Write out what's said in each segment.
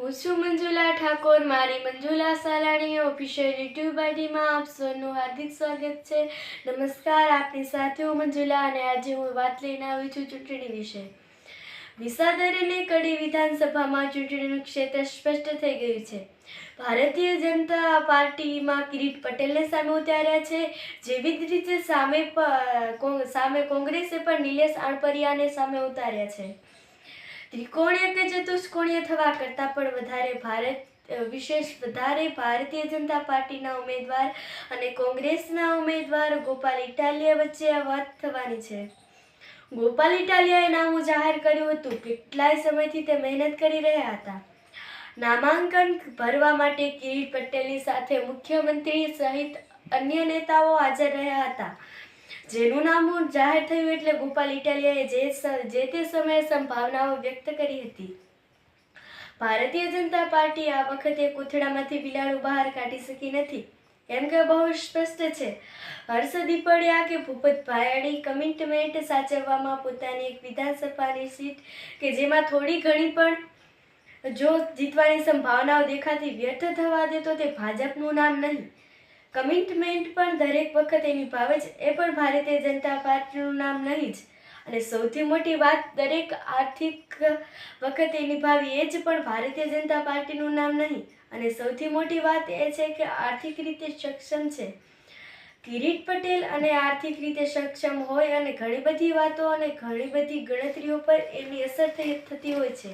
હું છું મંજુલા ઠાકોર, મારી મંજુલા સાલાણી ઓફિશિયલ યુટ્યુબ આઈડીમાં આપ સૌનું હાર્દિક સ્વાગત છે. નમસ્કાર, આપની સાથે હું મંજુલા અને આજે હું વાત લઈને આવી છું ચૂંટણી વિશે. વિસાદરીને કડી વિધાનસભામાં ચૂંટણીનું ક્ષેત્ર સ્પષ્ટ થઈ ગયું છે. ભારતીય જનતા પાર્ટીમાં કિરીટ પટેલને સામે ઉતાર્યા છે. જેવી જ રીતે સામે સામે કોંગ્રેસે પણ નિલેશ આણપરિયાને સામે ઉતાર્યા છે. ત્રિકોણીય કે ચતુષ્કોણીય થવા કરતાં પણ વધારે ભારત વિશેષ વધારે ભારતીય જનતા પાર્ટીના ઉમેદવાર અને કોંગ્રેસના ઉમેદવાર ગોપાલ ઇટાલિયા વચ્ચે વાત થવાની છે. ગોપાલ ઇટાલિયાએ નામું જાહેર કર્યું હતું. કેટલાય સમયથી તે મહેનત કરી રહ્યા હતા. નામાંકન ભરવા માટે કિરીટ પટેલની સાથે મુખ્યમંત્રી સહિત અન્ય નેતાઓ હાજર રહ્યા હતા. જેનું નામ જાહેર થયું એટલે ગોપાલ ઇટાલિયાએ જે જે તે સમયે સંભાવનાઓ વ્યક્ત કરી હતી. ભારતીય જનતા પાર્ટી આ વખતે કોથળામાંથી બિલાડું બહાર કાઢી શકી નથી. એમ કે બહુ સ્પષ્ટ છે. હર્ષ દીપડિયા કે ભૂપત ભાયાણી કમિટમેન્ટ સાચવવામાં પોતાની એક વિધાનસભાની સીટ કે જેમાં થોડી ઘણી પણ જો જીતવાની સંભાવનાઓ દેખાતી વ્યર્થ થવા દે તો તે ભાજપનું નામ નહીં. કમિટમેન્ટ પણ દરેક વખતે નિભાવે છે એ પણ ભારતીય જનતા પાર્ટીનું નામ નહીં જ. અને સૌથી મોટી વાત દરેક આર્થિક વખતે નિભાવી એ જ પણ ભારતીય જનતા પાર્ટીનું નામ નહીં. અને સૌથી મોટી વાત એ છે કે આર્થિક રીતે સક્ષમ છે. કિરીટ પટેલ અને આર્થિક રીતે સક્ષમ હોય અને ઘણી બધી વાતો અને ઘણી બધી ગણતરીઓ પર એની અસર થઈ, થતી હોય છે.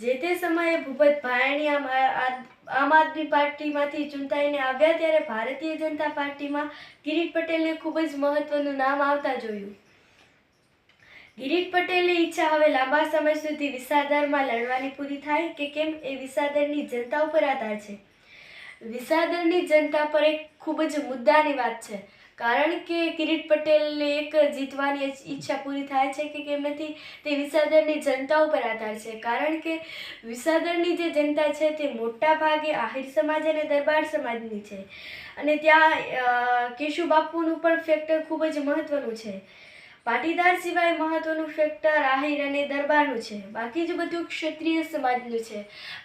જે તે સમયે ભૂપત ભાયણી આમ આદમી પાર્ટીમાંથી ચૂંટાઈને આવ્યા ત્યારે ભારતીય જનતા પાર્ટીમાં કિરીટ પટેલને ખૂબ જ મહત્વનું નામ આવતા જોયું. કિરીટ પટેલની ઈચ્છા હવે લાંબા સમય સુધી વિસાદરમાં લડવાની પૂરી થાય કે કેમ એ વિસાદરની જનતા ઉપર આધાર છે. વિસાદરની જનતા પર એક ખૂબ જ મુદ્દાની વાત છે. કારણ કે કિરીટ પટેલને એક જીતવાની ઈચ્છા પૂરી થાય છે કે કેમ નથી તે વિસાદરની જનતા ઉપર આધાર છે. કારણ કે વિસાદરની જે જનતા છે તે મોટા ભાગે આહિર સમાજ અને દરબાર સમાજની છે. અને ત્યાં કેશુ બાપુનું પણ ફેક્ટર ખૂબ જ મહત્વનું છે. પાટીદાર સિવાય મહત્વનું ફેક્ટર આહિર અને દરબારનું છે. બાકી જ બધું ક્ષત્રિય સમાજનું છે.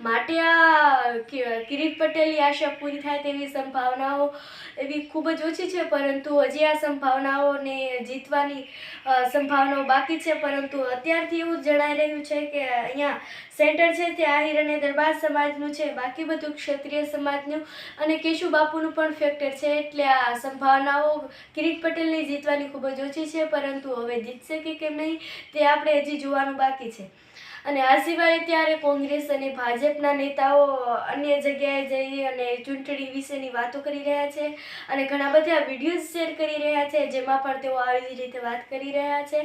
માટે આ કિરીટ પટેલની આશા પૂરી થાય તેવી સંભાવનાઓ એવી ખૂબ જ ઓછી છે, પરંતુ હજી આ સંભાવનાઓને જીતવાની સંભાવનાઓ બાકી છે, પરંતુ અત્યારથી એવું જણાઈ રહ્યું છે કે અહીંયા સેન્ટર છે તે આહિર અને દરબાર સમાજનું છે. બાકી બધું ક્ષત્રિય સમાજનું અને કેશુ બાપુનું પણ ફેક્ટર છે. એટલે આ સંભાવનાઓ કિરીટ પટેલની જીતવાની ખૂબ જ ઓછી છે, પરંતુ હવે જીતશે કે કેમ નહીં તે આપણે હજી જોવાનું બાકી છે. અને આ સિવાય ત્યારે કોંગ્રેસ અને ભાજપના નેતાઓ અન્ય જગ્યાએ જઈ અને ચૂંટણી વિશેની વાતો કરી રહ્યા છે અને ઘણા બધા વિડીયોઝ શેર કરી રહ્યા છે, જેમાં પણ તેઓ આવી રીતે વાત કરી રહ્યા છે.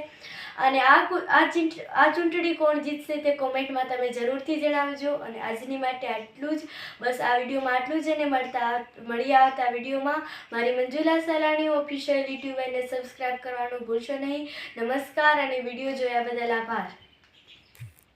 અને આ આ ચૂંટણી કોણ જીતશે તે કોમેન્ટમાં તમે જરૂરથી જણાવજો અને આજની માટે આટલું જ. બસ આ વિડીયોમાં આટલું જ અને મળતા મળી આવતા વિડીયોમાં. મારી મંજુલા સલાણી ઓફિશિયલ યુટ્યુબ એને સબસ્ક્રાઈબ કરવાનું ભૂલશો નહીં. નમસ્કાર અને વીડિયો જોયા બદલ આભાર.